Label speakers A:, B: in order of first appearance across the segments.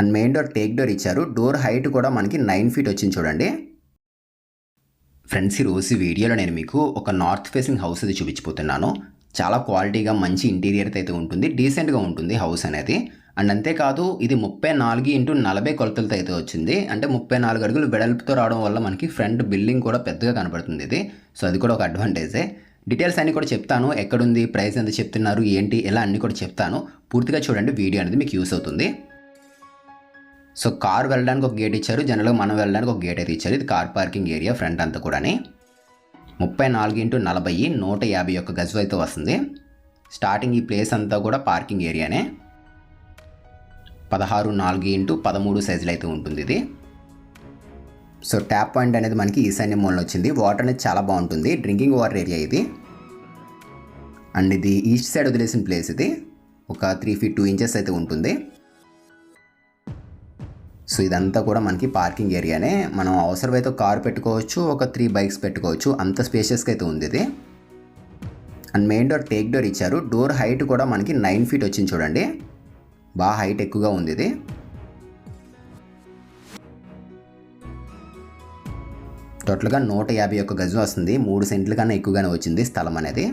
A: And main door teak door ఇచ్చారు. Door height కూడా మనకి నైన్ ఫీట్ వచ్చింది చూడండి. ఫ్రెండ్స్ ఈ వీడియోలో నేను మీకు ఒక నార్త్ ఫేసింగ్ హౌస్ అది చూపించిపోతున్నాను చాలా క్వాలిటీగా మంచి ఇంటీరియర్ అయితే ఉంటుంది. డీసెంట్గా ఉంటుంది హౌస్ అనేది. అండ్ అంతేకాదు ఇది ముప్పై నాలుగు ఇంటూ నలభై కొలతలతో అయితే వచ్చింది. అంటే ముప్పై నాలుగు అడుగులు వెడల్పుతో రావడం వల్ల మనకి ఫ్రంట్ బిల్డింగ్ కూడా పెద్దగా కనపడుతుంది ఇది. సో అది కూడా ఒక అడ్వాంటేజే డీటెయిల్స్ అన్నీ కూడా చెప్తాను. ఎక్కడుంది ప్రైస్ ఎంత చెప్తున్నారు ఏంటి ఇలా అన్నీ కూడా చెప్తాను. పూర్తిగా చూడండి వీడియో అనేది మీకు యూస్ అవుతుంది. సో కార్ వెళ్ళడానికి ఒక గేట్ ఇచ్చారు జనరల్గా మనం వెళ్ళడానికి ఒక గేట్ అయితే ఇచ్చారు. ఇది కార్ పార్కింగ్ ఏరియా ఫ్రంట్ అంతా కూడాని. ముప్పై నాలుగు ఇంటూ నలభై నూట యాభై ఒక్క గజు అయితే వస్తుంది. స్టార్టింగ్ ఈ ప్లేస్ అంతా కూడా పార్కింగ్ ఏరియానే. పదహారు నాలుగు ఇంటూ పదమూడు సైజులు అయితే ఉంటుంది ఇది. సో ట్యాప్ పాయింట్ అనేది మనకి ఈశాన్య మూలన వచ్చింది. వాటర్ అనేది చాలా బాగుంటుంది. డ్రింకింగ్ వాటర్ ఏరియా ఇది. అండ్ ఇది ఈస్ట్ సైడ్ వదిలేసిన ప్లేస్ ఇది. ఒక త్రీ ఫీట్ టూ ఇంచెస్ అయితే ఉంటుంది. సో ఇదంతా కూడా మనకి పార్కింగ్ ఏరియానే. మనం అవసరమైతే కార్ పెట్టుకోవచ్చు ఒక త్రీ బైక్స్ పెట్టుకోవచ్చు. అంత స్పేషియస్గా అయితే ఉంది ఇది. And main door teak door ఇచ్చారు. డోర్ హైట్ కూడా మనకి నైన్ ఫీట్ వచ్చింది చూడండి. బాగా హైట్ ఎక్కువగా ఉంది ఇది. టోటల్గా నూట యాభై ఒక్క గజం వస్తుంది. మూడు సెంట్ల కన్నా ఎక్కువగానే వచ్చింది స్థలం అనేది.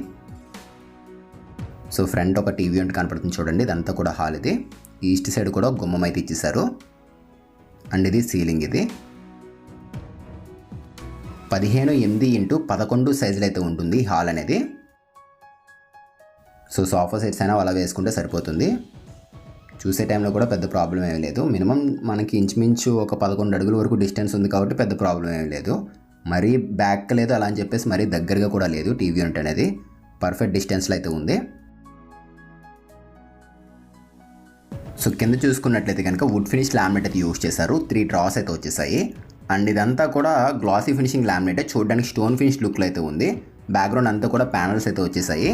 A: సో ఫ్రంట్ ఒక టీవీ ఉంటే కనపడుతుంది చూడండి. ఇదంతా కూడా హాల్ ఇది. ఈస్ట్ సైడ్ కూడా గుమ్మం అయితే ఇచ్చేసారు అండ్ ఇది సీలింగ్ ఇది. పదిహేను ఎనిమిది ఇంటూ పదకొండు సైజులు అయితే ఉంటుంది హాల్ అనేది. సో సోఫా సెట్స్ అయినా అలా వేసుకుంటే సరిపోతుంది. చూసే టైంలో కూడా పెద్ద ప్రాబ్లం ఏమీ లేదు. మినిమం మనకి ఇంచుమించు ఒక పదకొండు అడుగుల వరకు డిస్టెన్స్ ఉంది కాబట్టి పెద్ద ప్రాబ్లం ఏమీ లేదు. మరీ బ్యాక్ లేదు అలా అని చెప్పేసి మరీ దగ్గరగా కూడా లేదు టీవీ యూనిట్ అనేది. పర్ఫెక్ట్ డిస్టెన్స్లో అయితే ఉంది. సో కింద చూసుకున్నట్లయితే కనుక వుడ్ ఫినిష్ లామినేట్ అయితే యూస్ చేశారు. త్రీ డ్రాస్ అయితే వచ్చేసాయి. అండ్ ఇదంతా కూడా గ్లాసీ ఫినిషింగ్ లామినేట్ చూడడానికి స్టోన్ ఫినిష్ లుక్లో అయితే ఉంది. బ్యాక్గ్రౌండ్ అంతా కూడా ప్యానల్స్ అయితే వచ్చేసాయి.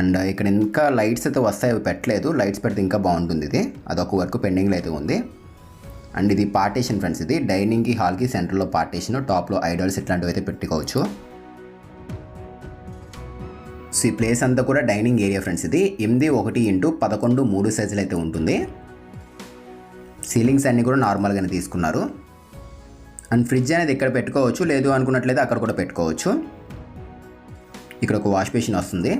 A: అండ్ ఇక్కడ ఇంకా లైట్స్ అయితే వస్తాయి. అవి పెట్టలేదు. లైట్స్ పెడితే ఇంకా బాగుంటుంది ఇది. అదొక వర్క్ పెండింగ్లో అయితే ఉంది. అండ్ ఇది పార్టీషన్ ఫ్రెండ్స్ ఇది. డైనింగ్కి హాల్కి సెంటర్లో పార్టీషన్ టాప్లో ఐడల్స్ ఇట్లాంటివి అయితే పెట్టుకోవచ్చు. సో ఈ ప్లేస్ అంతా కూడా డైనింగ్ ఏరియా ఫ్రెండ్స్ ఇది. ఎనిమిది ఒకటి ఇంటూ పదకొండు మూడు సైజులు అయితే ఉంటుంది. సీలింగ్స్ అన్నీ కూడా నార్మల్గానే తీసుకున్నారు. అండ్ ఫ్రిడ్జ్ అనేది ఇక్కడ పెట్టుకోవచ్చు? లేదు అనుకున్నట్లయితే అక్కడ కూడా పెట్టుకోవచ్చు. ఇక్కడ ఒక వాష్ బేసిన్ వస్తుంది.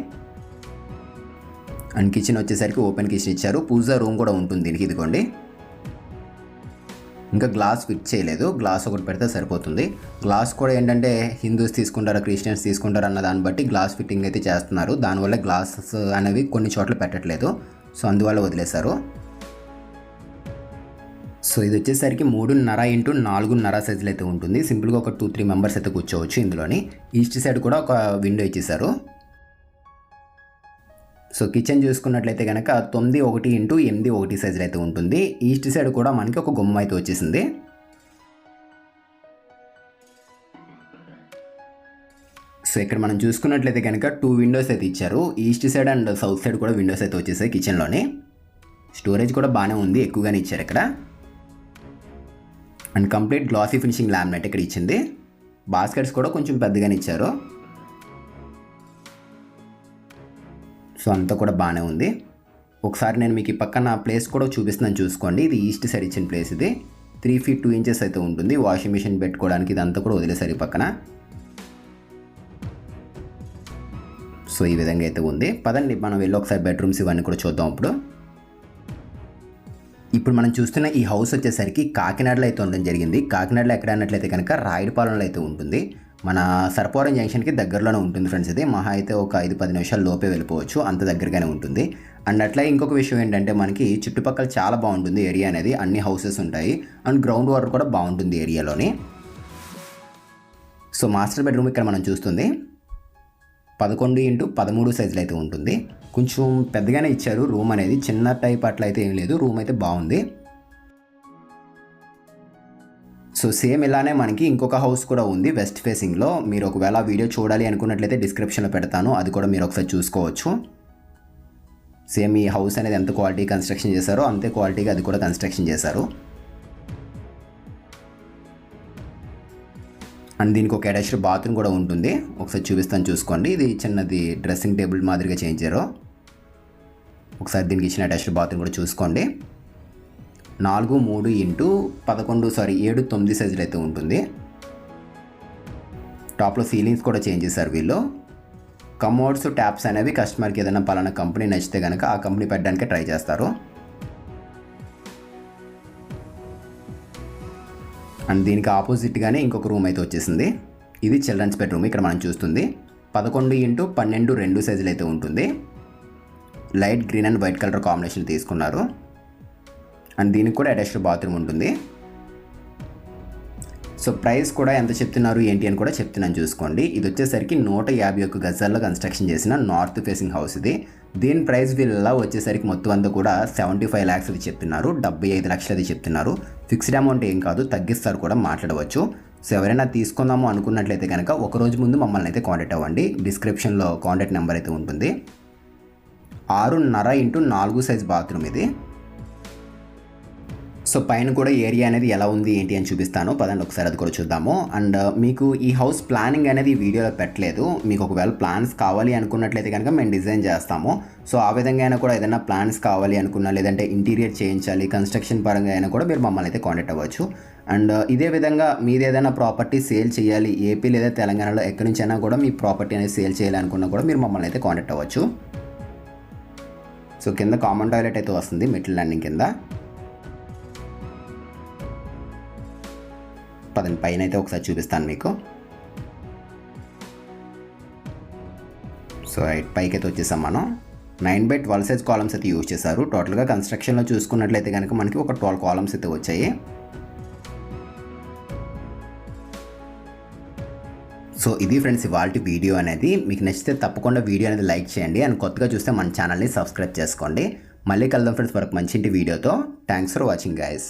A: అండ్ కిచెన్ వచ్చేసరికి ఓపెన్ కిచెన్ ఇచ్చారు. పూజా రూమ్ కూడా ఉంటుంది దీనికి ఇదిగోండి. ఇంకా గ్లాస్ ఫిట్ చేయలేదు గ్లాస్ ఒకటి పెడితే సరిపోతుంది. గ్లాస్ కూడా ఏంటంటే హిందూస్ తీసుకుంటారా క్రిస్టియన్స్ తీసుకుంటారా అన్న దాన్ని బట్టి గ్లాస్ ఫిట్టింగ్ అయితే చేస్తున్నారు. దానివల్ల గ్లాసెస్ అనేవి కొన్ని చోట్ల పెట్టట్లేదు. సో అందువల్ల వదిలేశారు. సో ఇది వచ్చేసరికి మూడున్నర ఇంటూ నాలుగున్నర సైజులు అయితే ఉంటుంది. సింపుల్గా ఒక టూ త్రీ మెంబర్స్ అయితే కూర్చోవచ్చు ఇందులోని. ఈస్ట్ సైడ్ కూడా ఒక విండో ఇచ్చేసారు సో కిచెన్ చూసుకున్నట్లయితే కనుక తొమ్మిది ఒకటి ఇంటూ ఎనిమిది ఒకటి సైజులు అయితే ఉంటుంది. ఈస్ట్ సైడ్ కూడా మనకి ఒక గుమ్మం అయితే వచ్చేసింది. సో ఇక్కడ మనం చూసుకున్నట్లయితే కనుక టూ విండోస్ అయితే ఇచ్చారు. East side and south side కూడా విండోస్ అయితే వచ్చేసాయి కిచెన్లోని స్టోరేజ్ కూడా బాగానే ఉంది ఎక్కువగానే ఇచ్చారు ఇక్కడ. And complete glossy finishing laminate ఇక్కడ ఇచ్చింది. బాస్కెట్స్ కూడా కొంచెం పెద్దగానే ఇచ్చారు. సో అంతా కూడా బాగానే ఉంది. ఒకసారి నేను మీకు ఈ పక్కన ప్లేస్ కూడా చూపిస్తున్నాను చూసుకోండి. ఇది ఈస్ట్ సైడ్ ఇచ్చిన ప్లేస్ ఇది. త్రీ ఫీట్ టూ ఇంచెస్ అయితే ఉంటుంది. వాషింగ్ మిషన్ పెట్టుకోవడానికి ఇదంతా కూడా వదిలేసారు ఈ పక్కన. సో ఈ విధంగా అయితే ఉంది. పదండి మనం వెళ్ళి ఒకసారి బెడ్రూమ్స్ ఇవన్నీ కూడా చూద్దాం ఇప్పుడు. ఇప్పుడు మనం చూస్తున్న ఈ హౌస్ వచ్చేసరికి కాకినాడలో అయితే ఉండడం జరిగింది. కాకినాడలో ఎక్కడ అన్నట్లయితే కనుక రాయుడుపాలెంలో అయితే ఉంటుంది. మన సర్పవరం జంక్షన్కి దగ్గరలోనే ఉంటుంది ఫ్రెండ్స్ ఇది. మహా అయితే ఒక ఐదు పది నిమిషాల లోపే వెళ్ళిపోవచ్చు. అంత దగ్గరగానే ఉంటుంది. అండ్ అట్లా ఇంకొక విషయం ఏంటంటే మనకి చుట్టుపక్కల చాలా బాగుంటుంది ఏరియా అనేది. అన్ని హౌసెస్ ఉంటాయి. అండ్ గ్రౌండ్ వాటర్ కూడా బాగుంటుంది ఏరియాలోని. సో మాస్టర్ బెడ్రూమ్ ఇక్కడ మనం చూస్తుంది. పదకొండు ఇంటూ పదమూడు సైజులు అయితే ఉంటుంది. కొంచెం పెద్దగానే ఇచ్చారు. రూమ్ అనేది చిన్న టైప్ అట్లా అయితే ఏం లేదు. రూమ్ అయితే బాగుంది. సో సేమ్ ఇలానే మనకి ఇంకొక హౌస్ కూడా ఉంది వెస్ట్ ఫేసింగ్లో మీరు ఒకవేళ వీడియో చూడాలి అనుకున్నట్లయితే డిస్క్రిప్షన్లో పెడతాను. అది కూడా మీరు ఒకసారి చూసుకోవచ్చు. సేమ్ ఈ హౌస్ అనేది ఎంత క్వాలిటీ కన్స్ట్రక్షన్ చేశారో అంతే క్వాలిటీగా అది కూడా కన్స్ట్రక్షన్ చేశారు. అండ్ దీనికి ఒక అటాచ్డ్ బాత్రూమ్ కూడా ఉంటుంది. ఒకసారి చూపిస్తాను చూసుకోండి. ఇది చిన్నది డ్రెస్సింగ్ టేబుల్ మాదిరిగా చేయించారు. ఒకసారి దీనికి ఇచ్చిన అటాచ్డ్ బాత్రూమ్ కూడా చూసుకోండి. నాలుగు మూడు ఇంటూ పదకొండు సారీ ఏడు తొమ్మిది సైజులు అయితే ఉంటుంది. టాప్లో సీలింగ్స్ కూడా చేంజ్ చేశారు వీళ్ళు. కమోడ్స్ ట్యాప్స్ అనేవి కస్టమర్కి ఏదైనా పలానా కంపెనీ నచ్చితే కనుక ఆ కంపెనీ పెట్టడానికి ట్రై చేస్తారు. అండ్ దీనికి ఆపోజిట్గానే ఇంకొక రూమ్ అయితే వచ్చేసింది. ఇది చిల్డ్రన్స్ బెడ్రూమ్ ఇక్కడ మనం చూస్తుంది. పదకొండు ఇంటూ పన్నెండు రెండు సైజులు అయితే ఉంటుంది. Light green and white colour combination తీసుకున్నారు. అండ్ దీనికి కూడా అటాచ్డ్ బాత్రూమ్ ఉంటుంది. సో ప్రైస్ కూడా ఎంత చెప్తున్నారు ఏంటి అని కూడా చెప్తున్నాను చూసుకోండి. ఇది వచ్చేసరికి నూట యాభై ఒక్క గజాల్లో కన్స్ట్రక్షన్ చేసిన నార్త్ ఫేసింగ్ హౌస్ ఇది. దీని ప్రైస్ వీళ్ళ వచ్చేసరికి మొత్తం అంతా కూడా సెవెంటీ ఫైవ్ ల్యాక్స్ అది చెప్తున్నారు. డెబ్బై ఐదు లక్షలు అది చెప్తున్నారు. ఫిక్స్డ్ అమౌంట్ ఏం కాదు తగ్గిస్తారు కూడా మాట్లాడవచ్చు. సో ఎవరైనా తీసుకుందాము అనుకున్నట్లయితే కనుక ఒక రోజు ముందు మమ్మల్ని అయితే కాంటాక్ట్ అవ్వండి. డిస్క్రిప్షన్లో కాంటాక్ట్ నెంబర్ అయితే ఉంటుంది. ఆరున్నర ఇంటూ నాలుగు సైజ్ బాత్రూమ్ ఇది. సో పైన కూడా ఏరియా అనేది ఎలా ఉంది ఏంటి అని చూపిస్తాను. పదండి ఒకసారి అది కూడా చూద్దాము. అండ్ uh, మీకు ఈ హౌస్ ప్లానింగ్ అనేది వీడియోలో పెట్టలేదు. మీకు ఒకవేళ ప్లాన్స్ కావాలి అనుకున్నట్లయితే కనుక మేము డిజైన్ చేస్తాము. సో ఆ విధంగా అయినా కూడా ఏదైనా ప్లాన్స్ కావాలి అనుకున్నా లేదంటే ఇంటీరియర్ చేయించాలి కన్స్ట్రక్షన్ పరంగా అయినా కూడా మీరు మమ్మల్ని అయితే కాంటాక్ట్ అవ్వచ్చు. అండ్ uh, ఇదే విధంగా మీది ఏదైనా ప్రాపర్టీ సేల్ చేయాలి ఏపీ లేదా తెలంగాణలో ఎక్కడి నుంచైనా కూడా మీ ప్రాపర్టీ అనేది సేల్ చేయాలి అనుకున్నా కూడా మీరు మమ్మల్ని అయితే కాంటాక్ట్ అవ్వచ్చు. సో కింద కామన్ టాయిలెట్ అయితే వస్తుంది మెట్ల ల్యాండింగ్ కింద. పదని పైన అయితే ఒకసారి చూపిస్తాను మీకు. సో రైట్ పైకి అయితే వచ్చేసాం మనం. Nine by twelve size columns అయితే యూజ్ చేశారు. టోటల్గా కన్స్ట్రక్షన్లో చూసుకున్నట్లయితే కనుక మనకి ఒక ట్వెల్వ్ కాలమ్స్ అయితే వచ్చాయి. సో ఇది ఫ్రెండ్స్ ఇవాళ వీడియో అనేది. మీకు నచ్చితే తప్పకుండా వీడియో అనేది లైక్ చేయండి. అండ్ కొత్తగా చూస్తే మన ఛానల్ని సబ్స్క్రైబ్ చేసుకోండి. మళ్ళీ కలుద్దాం ఫ్రెండ్స్ వరకు మంచి వీడియోతో. Thanks for watching guys